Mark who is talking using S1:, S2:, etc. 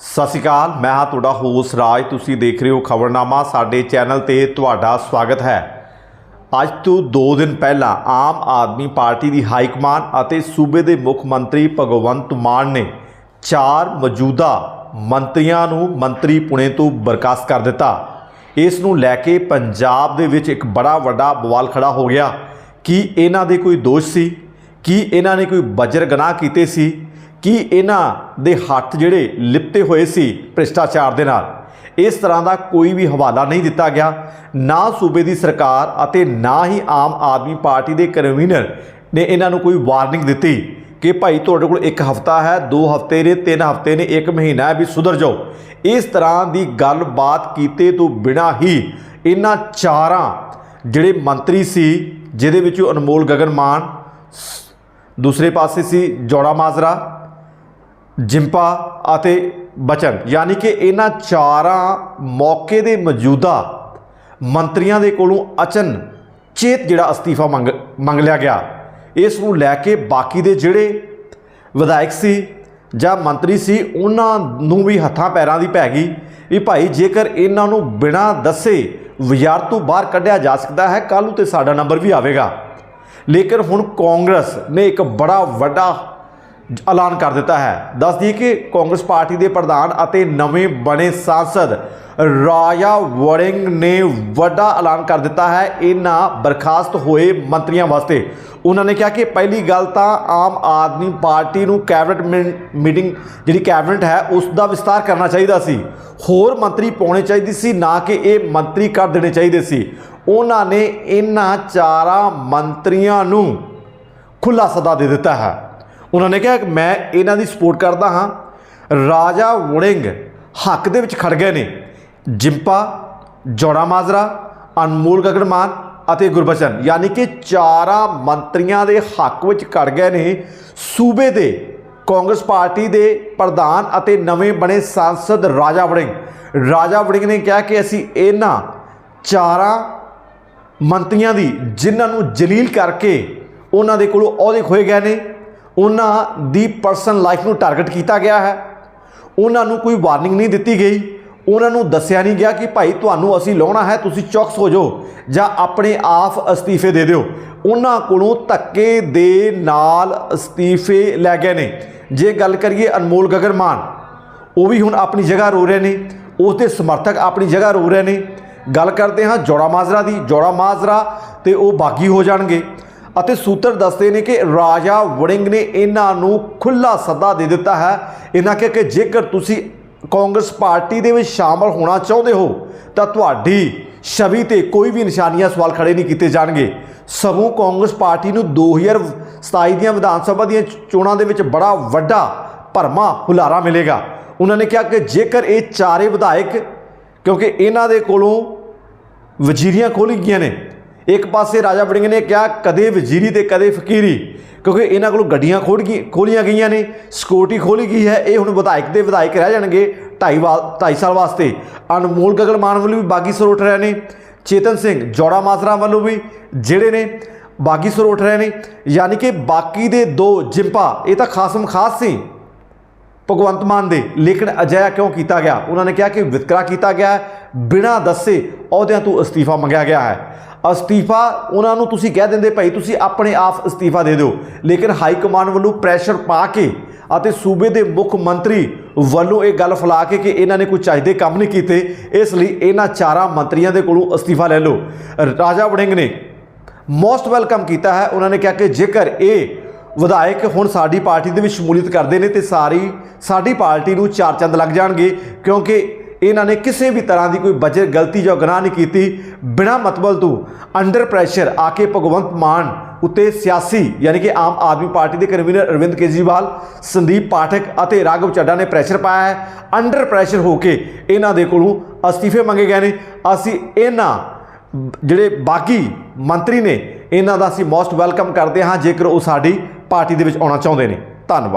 S1: ਸਤਿ ਸ਼੍ਰੀ ਅਕਾਲ, ਮੈਂ ਹਾਂ ਤੁਹਾਡਾ ਹੋਸ ਰਾਜ, ਤੁਸੀਂ ਦੇਖ ਰਹੇ ਹੋ ਖਬਰਨਾਮਾ, ਸਾਡੇ ਚੈਨਲ ਤੇ ਤੁਹਾਡਾ ਸਵਾਗਤ ਹੈ। ਅੱਜ ਤੋਂ 2 ਦਿਨ ਪਹਿਲਾਂ ਆਮ ਆਦਮੀ ਪਾਰਟੀ ਦੀ ਹਾਈ ਕਮਾਨ ਅਤੇ ਸੂਬੇ ਦੇ ਮੁੱਖ ਮੰਤਰੀ ਭਗਵੰਤ ਮਾਨ ਨੇ ਚਾਰ ਮੌਜੂਦਾ ਮੰਤਰੀਆਂ ਨੂੰ ਮੰਤਰੀ ਪੁਣੇ ਤੋਂ ਬਰਖਾਸਤ ਕਰ ਦਿੱਤਾ। ਇਸ ਨੂੰ ਲੈ ਕੇ ਪੰਜਾਬ ਦੇ ਵਿੱਚ ਇੱਕ ਬੜਾ ਵੱਡਾ ਬਵਾਲ ਖੜਾ ਹੋ ਗਿਆ। ਕਿ ਇਹਨਾਂ ਦੇ ਕੋਈ ਦੋਸ਼ ਸੀ? ਕੀ ਇਹਨਾਂ ਨੇ ਕੋਈ ਬਜਰ ਗਨਾਹ ਕੀਤੇ ਸੀ? ਕੀ ਇਹਨਾਂ ਦੇ ਹੱਥ ਜਿਹੜੇ ਲਿਪਤੇ ਹੋਏ ਸੀ ਭ੍ਰਿਸ਼ਟਾਚਾਰ ਦੇ ਨਾਲ? ਇਸ ਤਰ੍ਹਾਂ ਦਾ ਕੋਈ ਵੀ ਹਵਾਲਾ ਨਹੀਂ ਦਿੱਤਾ ਗਿਆ। ਨਾ ਸੂਬੇ ਦੀ ਸਰਕਾਰ ਅਤੇ ਨਾ ਹੀ ਆਮ ਆਦਮੀ ਪਾਰਟੀ ਦੇ ਕਨਵੀਨਰ ਨੇ ਇਹਨਾਂ ਨੂੰ ਕੋਈ ਵਾਰਨਿੰਗ ਦਿੱਤੀ ਕਿ ਭਾਈ ਤੁਹਾਡੇ ਕੋਲ ਇੱਕ ਹਫਤਾ ਹੈ, ਦੋ ਹਫ਼ਤੇ ਨੇ, ਤਿੰਨ ਹਫ਼ਤੇ ਨੇ, ਇੱਕ ਮਹੀਨਾ ਹੈ ਵੀ ਸੁਧਰ ਜਾਓ। ਇਸ ਤਰ੍ਹਾਂ ਦੀ ਗੱਲਬਾਤ ਕੀਤੇ ਤੋਂ ਬਿਨਾ ਹੀ ਇਹਨਾਂ ਚਾਰਾਂ ਜਿਹੜੇ ਮੰਤਰੀ ਸੀ, ਜਿਹਦੇ ਵਿੱਚੋਂ ਅਨਮੋਲ ਗਗਨ ਮਾਨ ਦੂਸਰੇ ਪਾਸੇ ਸੀ ਜੋੜਾ ਮਾਜਰਾ ਜਿੰਪਾ ਅਤੇ ਬਚਨ। ਯਾਨੀ ਕਿ ਇਹਨਾਂ ਚਾਰਾਂ ਮੌਕੇ ਦੇ ਮੌਜੂਦਾ ਮੰਤਰੀਆਂ ਦੇ ਕੋਲੋਂ ਅਚਨ ਚੇਤ ਜਿਹੜਾ ਅਸਤੀਫਾ ਮੰਗ ਮੰਗ ਲਿਆ ਗਿਆ। ਇਸ ਨੂੰ ਲੈ ਕੇ ਬਾਕੀ ਦੇ ਜਿਹੜੇ ਵਿਧਾਇਕ ਸੀ ਜਾਂ ਮੰਤਰੀ ਸੀ, ਉਹਨਾਂ ਨੂੰ ਵੀ ਹੱਥਾਂ ਪੈਰਾਂ ਦੀ ਪੈ ਗਈ ਵੀ ਭਾਈ ਜੇਕਰ ਇਹਨਾਂ ਨੂੰ ਬਿਨਾਂ ਦੱਸੇ ਵਿਚਾਰ ਤੋਂ ਬਾਹਰ ਕੱਢਿਆ ਜਾ ਸਕਦਾ ਹੈ, ਕੱਲ੍ਹ ਨੂੰ ਤੇ ਸਾਡਾ ਨੰਬਰ ਵੀ ਆਵੇਗਾ। ਲੇਕਿਨ ਹੁਣ ਕਾਂਗਰਸ ਨੇ ਇੱਕ ਬੜਾ ਵੱਡਾ ਐਲਾਨ ਕਰ ਦਿੱਤਾ ਹੈ। ਦੱਸ ਦਈਏ ਕਿ ਕਾਂਗਰਸ ਪਾਰਟੀ ਦੇ ਪ੍ਰਧਾਨ ਅਤੇ ਨਵੇਂ ਬਣੇ ਸਾਂਸਦ ਰਾਜਾ ਵੜਿੰਗ ਨੇ ਵੱਡਾ ਐਲਾਨ ਕਰ ਦਿੱਤਾ ਹੈ। ਇਹਨਾਂ ਬਰਖਾਸਤ ਹੋਏ ਮੰਤਰੀਆਂ ਵਾਸਤੇ। ਉਹਨਾਂ ਨੇ ਕਿਹਾ ਕਿ ਪਹਿਲੀ ਗੱਲ ਤਾਂ ਆਮ ਆਦਮੀ ਪਾਰਟੀ ਨੂੰ ਕੈਬਨਿਟ ਮੀਟਿੰਗ ਜਿਹੜੀ ਕੈਬਨਿਟ ਹੈ, ਉਸ ਦਾ ਵਿਸਤਾਰ ਕਰਨਾ ਚਾਹੀਦਾ ਸੀ। ਹੋਰ ਮੰਤਰੀ ਪਾਉਣੇ ਚਾਹੀਦੇ ਸੀ, ਨਾ ਕਿ ਇਹ ਮੰਤਰੀ ਕਰ ਦੇਣੇ ਚਾਹੀਦੇ ਸੀ। ਉਹਨਾਂ ਨੇ ਇਹਨਾਂ ਚਾਰਾਂ ਮੰਤਰੀਆਂ ਨੂੰ ਖੁੱਲਾ ਸੱਦਾ ਦੇ ਦਿੱਤਾ ਹੈ। ਉਹਨਾਂ ਨੇ ਕਿਹਾ ਕਿ ਮੈਂ ਇਹਨਾਂ ਦੀ ਸਪੋਰਟ ਕਰਦਾ ਹਾਂ। ਰਾਜਾ ਵੜਿੰਗ ਹੱਕ ਦੇ ਵਿੱਚ ਖੜ ਗਏ ਨੇ। ਜਿੰਪਾ, ਜੋੜਾ ਮਾਜਰਾ, ਅਨਮੋਲ ਗਗਨਮਾਨ ਅਤੇ ਗੁਰਬਚਨ, ਯਾਨੀ ਕਿ ਚਾਰਾਂ ਮੰਤਰੀਆਂ ਦੇ ਹੱਕ ਵਿੱਚ ਖੜ ਗਏ ਨੇ। ਸੂਬੇ ਦੇ ਕਾਂਗਰਸ ਪਾਰਟੀ ਦੇ ਪ੍ਰਧਾਨ ਅਤੇ ਨਵੇਂ ਬਣੇ ਸਾਂਸਦ ਰਾਜਾ ਵੜਿੰਗ ਰਾਜਾ ਵੜਿੰਗ ਨੇ ਕਿਹਾ ਕਿ ਅਸੀਂ ਇਹਨਾਂ ਚਾਰਾਂ ਮੰਤਰੀਆਂ ਦੀ ਜਿਨ੍ਹਾਂ ਨੂੰ ਜਲੀਲ ਕਰਕੇ ਉਹਨਾਂ ਦੇ ਕੋਲੋਂ ਅਹੁਦੇ ਖੋਏ ਗਏ ਨੇ। ਉਹਨਾਂ ਦੀ ਪਰਸਨਲ ਲਾਈਫ ਨੂੰ ਟਾਰਗੇਟ ਕੀਤਾ ਗਿਆ ਹੈ। ਉਹਨਾਂ ਨੂੰ ਕੋਈ ਵਾਰਨਿੰਗ ਨਹੀਂ ਦਿੱਤੀ ਗਈ। ਉਹਨਾਂ ਨੂੰ ਦੱਸਿਆ ਨਹੀਂ ਗਿਆ ਕਿ ਭਾਈ ਤੁਹਾਨੂੰ ਅਸੀਂ ਲਾਉਣਾ ਹੈ, ਤੁਸੀਂ ਚੌਕਸ ਹੋ ਜਾਓ ਜਾਂ ਆਪਣੇ ਆਪ ਅਸਤੀਫੇ ਦੇ ਦਿਓ। ਉਹਨਾਂ ਕੋਲੋਂ ਧੱਕੇ ਦੇ ਨਾਲ ਅਸਤੀਫੇ ਲੈ ਗਏ ਨੇ। ਜੇ ਗੱਲ ਕਰੀਏ ਅਨਮੋਲ ਗਗਨਮਾਨ, ਉਹ ਵੀ ਹੁਣ ਆਪਣੀ ਜਗ੍ਹਾ ਰੋ ਰਹੇ ਨੇ। ਉਸ ਦੇ ਸਮਰਥਕ ਆਪਣੀ ਜਗ੍ਹਾ ਰੋ ਰਹੇ ਨੇ। ਗੱਲ ਕਰਦੇ ਹਾਂ ਜੋੜਾ ਮਾਜਰਾ ਦੀ। ਜੋੜਾ ਮਾਜਰਾ ਤੇ ਉਹ ਬਾਗੀ ਹੋ ਜਾਣਗੇ। ਅਤੇ ਸੂਤਰ ਦੱਸਦੇ ਨੇ ਕਿ ਰਾਜਾ ਵੜਿੰਗ ਨੇ ਇਹਨਾਂ ਨੂੰ ਖੁੱਲਾ ਸੱਦਾ ਦੇ ਦਿੱਤਾ ਹੈ। ਇਹਨਾਂ ਕਿਹਾ ਕਿ ਜੇਕਰ ਤੁਸੀਂ ਕਾਂਗਰਸ ਪਾਰਟੀ ਦੇ ਵਿੱਚ ਸ਼ਾਮਲ ਹੋਣਾ ਚਾਹੁੰਦੇ ਹੋ, ਤਾਂ ਤੁਹਾਡੀ ਛਵੀ ਤੇ ਕੋਈ ਵੀ ਨਿਸ਼ਾਨੀਆਂ ਸਵਾਲ ਖੜੇ ਨਹੀਂ ਕੀਤੇ ਜਾਣਗੇ। ਸਗੋਂ ਕਾਂਗਰਸ ਪਾਰਟੀ ਨੂੰ 2027 ਦੀਆਂ ਵਿਧਾਨ ਸਭਾ ਦੀਆਂ ਚੋਣਾਂ ਦੇ ਵਿੱਚ ਬੜਾ ਵੱਡਾ ਭਰਮਾ ਹੁਲਾਰਾ ਮਿਲੇਗਾ। ਉਹਨਾਂ ਨੇ ਕਿਹਾ ਕਿ ਜੇਕਰ ਇਹ ਚਾਰੇ ਵਿਧਾਇਕ, ਕਿਉਂਕਿ ਇਹਨਾਂ ਦੇ ਕੋਲੋਂ ਵਜ਼ੀਰੀਆਂ ਖੋਲ੍ਹੀ ਗਈਆਂ ਨੇ ਇੱਕ ਪਾਸੇ ਰਾਜਾ ਵੜਿੰਗ ਨੇ ਕਿਹਾ, ਕਦੇ ਵਜ਼ੀਰੀ ਤੇ ਕਦੇ ਫਕੀਰੀ, ਕਿਉਂਕਿ ਇਹਨਾਂ ਕੋਲੋਂ ਗੱਡੀਆਂ ਖੋੜ ਗਈ ਖੋਲੀਆਂ ਗਈਆਂ ਨੇ। ਸਿਕਿਉਰਿਟੀ ਖੋਲੀ ਗਈ ਹੈ। ਇਹ ਹੁਣ ਵਿਧਾਇਕ ਦੇ ਵਿਧਾਇਕ ਰਹਿ ਜਾਣਗੇ 2.5 2.5 ਸਾਲ ਵਾਸਤੇ। ਅਨਮੋਲ ਗਗਨ ਮਾਨ ਵੱਲੋਂ ਵੀ ਬਾਗੀ ਸਰੋਠ ਰਹੇ ਨੇ। ਚੇਤਨ ਸਿੰਘ ਜੋੜਾ ਮਾਜਰਾ ਵੱਲੋਂ ਵੀ ਜਿਹੜੇ ਨੇ ਬਾਗੀ ਸਰ ਉੱਠ ਰਹੇ ਨੇ। ਯਾਨੀ ਕਿ ਬਾਕੀ ਦੇ ਦੋ ਜਿੰਪਾ, ਇਹ ਤਾਂ ਖਾਸਮ ਖਾਸ ਸੀ। ਭਗਵੰਤ ਮਾਨ ਦੇ ਲੇਕਿਨ ਅਜਿਹਾ ਕਿਉਂ ਕੀਤਾ ਗਿਆ? ਉਹਨਾਂ ਨੇ ਕਿਹਾ ਕਿ ਵਿਤਕਰਾ ਕੀਤਾ ਗਿਆ ਹੈ, ਬਿਨਾਂ ਦੱਸੇ ਅਹੁਦਿਆਂ ਤੋਂ ਅਸਤੀਫਾ ਮੰਗਿਆ ਗਿਆ ਹੈ। ਅਸਤੀਫਾ ਉਹਨਾਂ ਨੂੰ ਤੁਸੀਂ ਕਹਿ ਦਿੰਦੇ ਭਾਈ, ਤੁਸੀਂ ਆਪਣੇ ਆਪ ਅਸਤੀਫਾ ਦੇ ਦਿਓ। ਲੇਕਿਨ ਹਾਈ ਕਮਾਂਡ ਵੱਲੋਂ ਪ੍ਰੈਸ਼ਰ ਪਾ ਕੇ ਅਤੇ ਸੂਬੇ ਦੇ ਮੁੱਖ ਮੰਤਰੀ ਵੱਲੋਂ ਇਹ ਗੱਲ ਫੈਲਾ ਕੇ ਕਿ ਇਹਨਾਂ ਨੇ ਕੋਈ ਚਾਹੀਦੇ ਕੰਮ ਨਹੀਂ ਕੀਤੇ, ਇਸ ਲਈ ਇਹਨਾਂ ਚਾਰਾਂ ਮੰਤਰੀਆਂ ਦੇ ਕੋਲੋਂ ਅਸਤੀਫਾ ਲੈ ਲਓ। ਰਾਜਾ ਵੜਿੰਗ ਨੇ ਮੋਸਟ ਵੈਲਕਮ ਕੀਤਾ ਹੈ। ਉਹਨਾਂ ਨੇ ਕਿਹਾ ਕਿ ਜੇਕਰ ਇਹ ਵਿਧਾਇਕ ਹੁਣ ਸਾਡੀ ਪਾਰਟੀ ਦੇ ਵਿੱਚ ਸ਼ਮੂਲੀਅਤ ਕਰਦੇ ਨੇ ਤੇ ਸਾਰੀ ਸਾਡੀ ਪਾਰਟੀ ਨੂੰ ਚਾਰ ਚੰਦ ਲੱਗ ਜਾਣਗੇ, ਕਿਉਂਕਿ ਇਹਨਾਂ ਨੇ ਕਿਸੇ ਵੀ ਤਰ੍ਹਾਂ ਦੀ ਕੋਈ ਬਜਰ ਗਲਤੀ ਜਾਂ ਗੁਨਾਹ ਨਹੀਂ ਕੀਤੀ, ਬਿਨਾਂ ਮਤਲਬ ਤੋਂ ਅੰਡਰ ਪ੍ਰੈਸ਼ਰ ਆ ਕੇ ਭਗਵੰਤ ਮਾਨ ਉਤੇ ਸਿਆਸੀ ਯਾਨੀ ਕਿ ਆਮ ਆਦਮੀ ਪਾਰਟੀ ਦੇ ਕਨਵੀਨਰ ਅਰਵਿੰਦ ਕੇਜਰੀਵਾਲ, ਸੰਦੀਪ ਪਾਠਕ ਅਤੇ ਰਾਘਵ ਚੱਡਾ ਨੇ ਪ੍ਰੈਸ਼ਰ ਪਾਇਆ ਹੈ। ਅੰਡਰ ਪ੍ਰੈਸ਼ਰ ਹੋ ਕੇ ਇਹਨਾਂ ਦੇ ਕੋਲੋਂ ਅਸਤੀਫੇ ਮੰਗੇ ਗਏ ਨੇ। ਅਸੀਂ ਇਹਨਾਂ ਜਿਹੜੇ ਬਾਕੀ ਮੰਤਰੀ ਨੇ, ਇਹਨਾਂ ਦਾ ਅਸੀਂ ਮੋਸਟ ਵੈਲਕਮ ਕਰਦੇ ਹਾਂ। ਜੇਕਰ ਉਹ ਸਾਡੀ ਪਾਰਟੀ ਦੇ ਵਿੱਚ ਆਉਣਾ ਚਾਹੁੰਦੇ ਨੇ। ਧੰਨਵਾਦ।